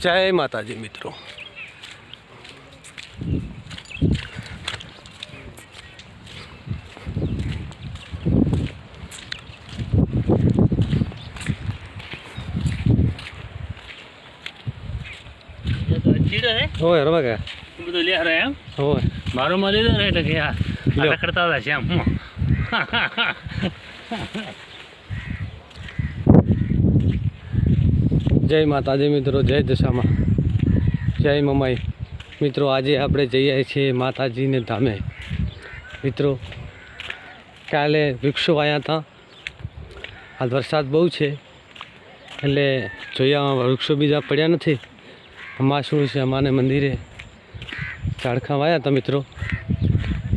જય માતાજી મિત્રો. હોય રવા ગયા બધું લે રહે એમ? હોય. મારો માં લીધો ને એટલે કે આ કરતા હતા શ્યામ હું જય માતાજી મિત્રો, જય દશામાં. જય મમાઈ. મિત્રો, આજે આપણે જઈએ છીએ માતાજીને ધામે. મિત્રો, કાલે વૃક્ષો આવ્યા હતા. હાલ વરસાદ બહુ છે, એટલે જોયા વૃક્ષો બીજા પડ્યા નથી. અમા શું છે, અમાને મંદિરે ઝાડખા વાયા હતા મિત્રો.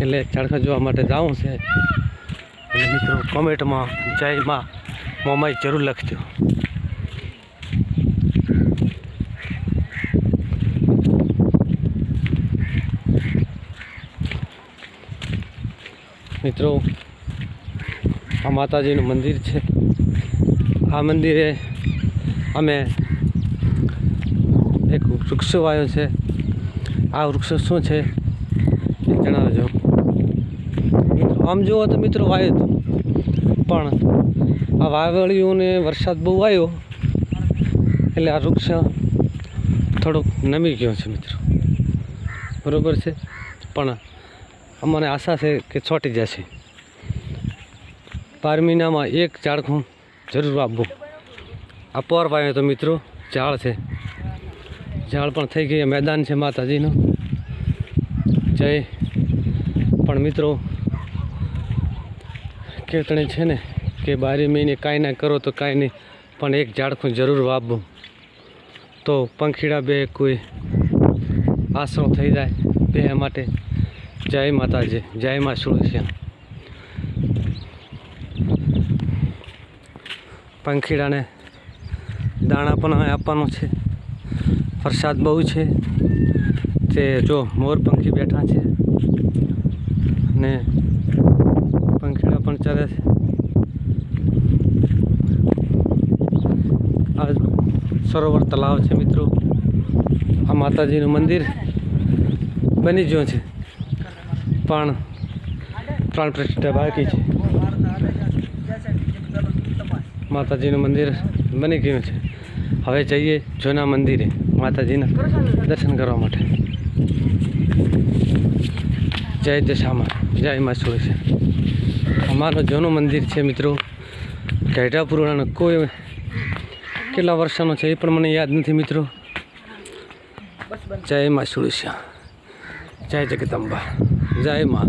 એટલે ઝાડખા જોવા માટે જવું છે. એટલે મિત્રો કોમેન્ટમાં જય માં મોમાઈ જરૂર લખજો. મિત્રો, આ માતાજીનું મંદિર છે. આ મંદિરે અમે એક વૃક્ષ વાયો છે. આ વૃક્ષ શું છે એ જણાવજો. આમ જુઓ તો મિત્રો વાયો હતું પણ આ વાવળીઓને વરસાદ બહુ આવ્યો, એટલે આ વૃક્ષ થોડુંક નમી ગયો છે મિત્રો. બરાબર છે? પણ અમને આશા છે કે છોટી જશે. બાર મહિનામાં એક ઝાડખું જરૂર આપવું. આ પર પાયો તો મિત્રો, ઝાડ છે. ઝાડ પણ થઈ ગઈ, મેદાન છે માતાજીનું. જય. પણ મિત્રો કેતણે છે ને, કે બારી મહિને કાંઈ ના કરો તો કાંઈ નહીં, પણ એક ઝાડખું જરૂર વાપવું તો પંખીડા બે કોઈ આશરો થઈ જાય બે માટે. જય માતાજી, જય મા સુરસ્યા પંખીડાને દાણા પણ આપવાનો છે. વરસાદ બહુ છે. તે જો મોર પંખી બેઠા છે. ને પંખીડા પણ ચરે છે. આ સરોવર તલાવ છે મિત્રો. આ માતાજીનું મંદિર બની ગયું છે. પણ ત્રણ પ્રતિષ્ઠા બાકી છે. માતાજીનું મંદિર બની ગયું છે. હવે જઈએ જૂના મંદિરે માતાજીના દર્શન કરવા માટે. જય દશામાં, જય મા છે અમારું જૂનું મંદિર છે મિત્રો. ગઢા પુરાણાનું કોઈ કેટલા વર્ષનો છે એ પણ મને યાદ નથી મિત્રો. જય મા સુરેશ જય જગદંબા. જય મા.